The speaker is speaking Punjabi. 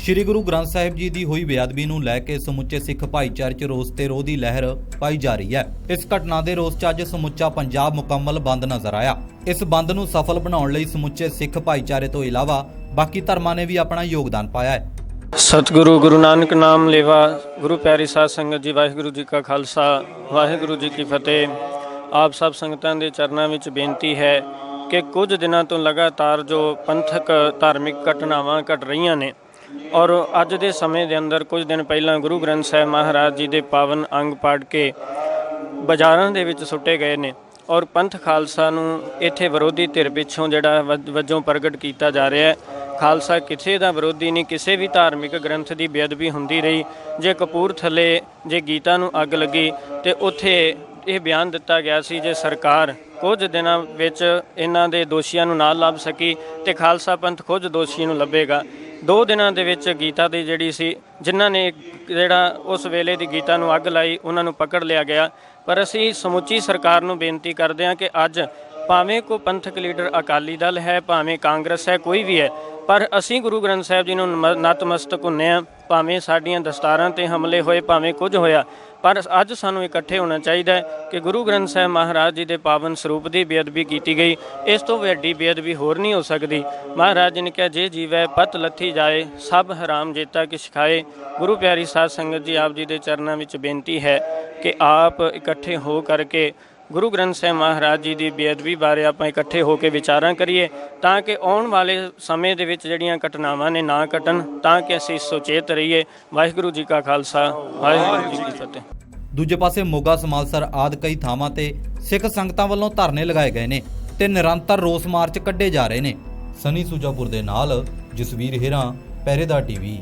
ਸ੍ਰੀ ਗੁਰੂ ਗ੍ਰੰਥ ਸਾਹਿਬ ਜੀ ਦੀ ਹੋਈ ਬੇਅਦਬੀ ਨੂੰ ਲੈ ਕੇ ਸਮੁੱਚੇ ਸਿੱਖ ਭਾਈਚਾਰੇ 'ਚ ਰੋਸ ਤੇ ਰੋਹ ਦੀ ਲਹਿਰ ਪਾਈ ਜਾ ਰਹੀ ਹੈ। ਇਸ ਘਟਨਾ ਦੇ ਰੋਸ 'ਚ ਅੱਜ ਸਮੁੱਚਾ ਪੰਜਾਬ ਮੁਕੰਮਲ ਬੰਦ ਨਜ਼ਰ ਆਇਆ। ਇਸ ਬੰਦ ਨੂੰ ਸਫਲ ਬਣਾਉਣ ਲਈ ਸਮੁੱਚੇ ਸਿੱਖ ਭਾਈਚਾਰੇ ਤੋਂ ਇਲਾਵਾ ਬਾਕੀ ਧਰਮਾਂ ਨੇ ਵੀ ਆਪਣਾ ਯੋਗਦਾਨ ਪਾਇਆ ਹੈ। ਸਤਿਗੁਰੂ ਗੁਰੂ ਨਾਨਕ ਨਾਮ ਲੇਵਾ, ਗੁਰੂ ਪਿਆਰੀ ਸਾਧ ਸੰਗਤ ਜੀ, ਵਾਹਿਗੁਰੂ ਜੀ ਕਾ ਖਾਲਸਾ, ਵਾਹਿਗੁਰੂ ਜੀ ਕੀ ਫਤਿਹ। ਆਪ ਸਭ ਸੰਗਤਾਂ ਦੇ ਚਰਨਾਂ ਵਿੱਚ ਬੇਨਤੀ ਹੈ ਕਿ ਕੁਝ ਦਿਨਾਂ ਤੋਂ ਲਗਾਤਾਰ ਜੋ ਪੰਥਕ ਧਾਰਮਿਕ ਘਟਨਾਵਾਂ ਘਟ ਰਹੀਆਂ ਨੇ ਔਰ ਅੱਜ ਦੇ ਸਮੇਂ ਦੇ ਅੰਦਰ ਕੁਝ ਦਿਨ ਪਹਿਲਾਂ ਗੁਰੂ ਗ੍ਰੰਥ ਸਾਹਿਬ ਮਹਾਰਾਜ ਜੀ ਦੇ ਪਾਵਨ ਅੰਗ ਪਾੜ ਕੇ ਬਾਜ਼ਾਰਾਂ ਦੇ ਵਿੱਚ ਸੁੱਟੇ ਗਏ ਨੇ ਔਰ ਪੰਥ ਖਾਲਸਾ ਨੂੰ ਇੱਥੇ ਵਿਰੋਧੀ ਧਿਰ ਪਿੱਛੋਂ ਜਿਹੜਾ ਵਜ- ਵਜੋਂ ਪ੍ਰਗਟ ਕੀਤਾ ਜਾ ਰਿਹਾ ਹੈ। ਖਾਲਸਾ ਕਿਸੇ ਦਾ ਵਿਰੋਧੀ ਨਹੀਂ, ਕਿਸੇ ਵੀ ਧਾਰਮਿਕ ਗ੍ਰੰਥ ਦੀ ਬੇਅਦਬੀ ਹੁੰਦੀ ਰਹੀ। ਜੇ ਕਪੂਰਥਲੇ ਜੇ ਗੀਤਾ ਨੂੰ ਅੱਗ ਲੱਗੀ ਤੇ ਉੱਥੇ ਇਹ ਬਿਆਨ ਦਿੱਤਾ ਗਿਆ ਸੀ ਜੇ ਸਰਕਾਰ ਕੁਝ ਦਿਨਾਂ ਵਿੱਚ ਇਹਨਾਂ ਦੇ ਦੋਸ਼ੀਆਂ ਨੂੰ ਨਾ ਲੱਭ ਸਕੀ ਤੇ ਖਾਲਸਾ ਪੰਥ ਖੁਦ ਦੋਸ਼ੀ ਨੂੰ ਲੱਭੇਗਾ। ਦੋ ਦਿਨਾਂ ਦੇ ਵਿੱਚ ਗੀਤਾ ਦੀ ਜਿਹੜੀ ਸੀ, ਜਿਨ੍ਹਾਂ ਨੇ ਜਿਹੜਾ ਉਸ ਵੇਲੇ ਦੀ ਗੀਤਾ ਨੂੰ ਅੱਗ ਲਾਈ, ਉਹਨਾਂ ਨੂੰ ਪਕੜ ਲਿਆ ਗਿਆ। ਪਰ ਅਸੀਂ ਸਮੁੱਚੀ ਸਰਕਾਰ ਨੂੰ ਬੇਨਤੀ ਕਰਦੇ ਹਾਂ ਕਿ ਅੱਜ ਭਾਵੇਂ ਕੋ ਪੰਥਕ ਲੀਡਰ ਅਕਾਲੀ ਦਲ ਹੈ, ਭਾਵੇਂ ਕਾਂਗਰਸ ਹੈ, ਕੋਈ ਵੀ ਹੈ ਪਰ ਅਸੀਂ ਗੁਰੂ ਗ੍ਰੰਥ ਸਾਹਿਬ ਜੀ ਨੂੰ ਨਤਮਸਤਕ ਹੁੰਨੇ ਆ, ਭਾਵੇਂ ਸਾਡੀਆਂ ਦਸਤਾਰਾਂ ਤੇ ਹਮਲੇ ਹੋਏ, ਭਾਵੇਂ ਕੁਝ ਹੋਇਆ, ਪਰ ਅੱਜ ਸਾਨੂੰ ਇਕੱਠੇ ਹੋਣਾ ਚਾਹੀਦਾ ਹੈ ਕਿ ਗੁਰੂ ਗ੍ਰੰਥ ਸਾਹਿਬ ਮਹਾਰਾਜ ਜੀ ਦੇ ਪਾਵਨ ਸਰੂਪ ਦੀ ਬੇਅਦਬੀ ਕੀਤੀ ਗਈ। ਇਸ ਤੋਂ ਵੱਡੀ ਬੇਅਦਬੀ ਹੋਰ ਨਹੀਂ ਹੋ ਸਕਦੀ। ਮਹਾਰਾਜ ਜੀ ਨੇ ਕਿਹਾ, ਜੇ ਜੀਵੈ, ਪਤ ਲੱਥੀ ਜਾਏ, ਸਭ ਹਰਾਮ ਜੇਤਾ ਕਿ ਸਿਖਾਏ ਗੁਰੂ ਪਿਆਰੀ ਸਾਧ ਸੰਗਤ ਜੀ ਆਪ ਜੀ ਦੇ ਚਰਨਾਂ ਵਿੱਚ ਬੇਨਤੀ ਹੈ ਕਿ ਆਪ ਇਕੱਠੇ ਹੋ ਕਰਕੇ ਗੁਰੂ ਗ੍ਰੰਥ ਸਾਹਿਬ ਮਹਾਰਾਜ ਜੀ ਦੀ ਬੇਅਦਬੀ ਬਾਰੇ ਆਪਾਂ ਇਕੱਠੇ ਹੋ ਕੇ ਵਿਚਾਰਾਂ ਕਰੀਏ, ਤਾਂ ਕਿ ਆਉਣ ਵਾਲੇ ਸਮੇਂ ਦੇ ਵਿੱਚ ਜਿਹੜੀਆਂ ਘਟਨਾਵਾਂ ਨੇ ਨਾ ਘਟਣ, ਤਾਂ ਕਿ ਅਸੀਂ ਸੁਚੇਤ ਰਹੀਏ। ਵਾਹਿਗੁਰੂ ਜੀ ਕਾ ਖਾਲਸਾ, ਵਾਹਿਗੁਰੂ ਜੀ ਕੀ ਫਤਿਹ। ਦੂਜੇ ਪਾਸੇ ਮੋਗਾ ਸਮਾਲਸਰ ਆਦ ਕਈ ਥਾਵਾਂ ਤੇ ਸਿੱਖ ਸੰਗਤਾਂ ਵੱਲੋਂ ਧਰਨੇ ਲਗਾਏ ਗਏ ਨੇ ਤੇ ਨਿਰੰਤਰ ਰੋਸ ਮਾਰਚ ਕੱਢੇ ਜਾ ਰਹੇ ਨੇ। ਸਨੀ ਸੂਜਾਪੁਰ ਦੇ ਨਾਲ ਜਸਵੀਰ ਹਿਰਾਂ ਪਹਿਰੇਦਾਰ ਟੀਵੀ।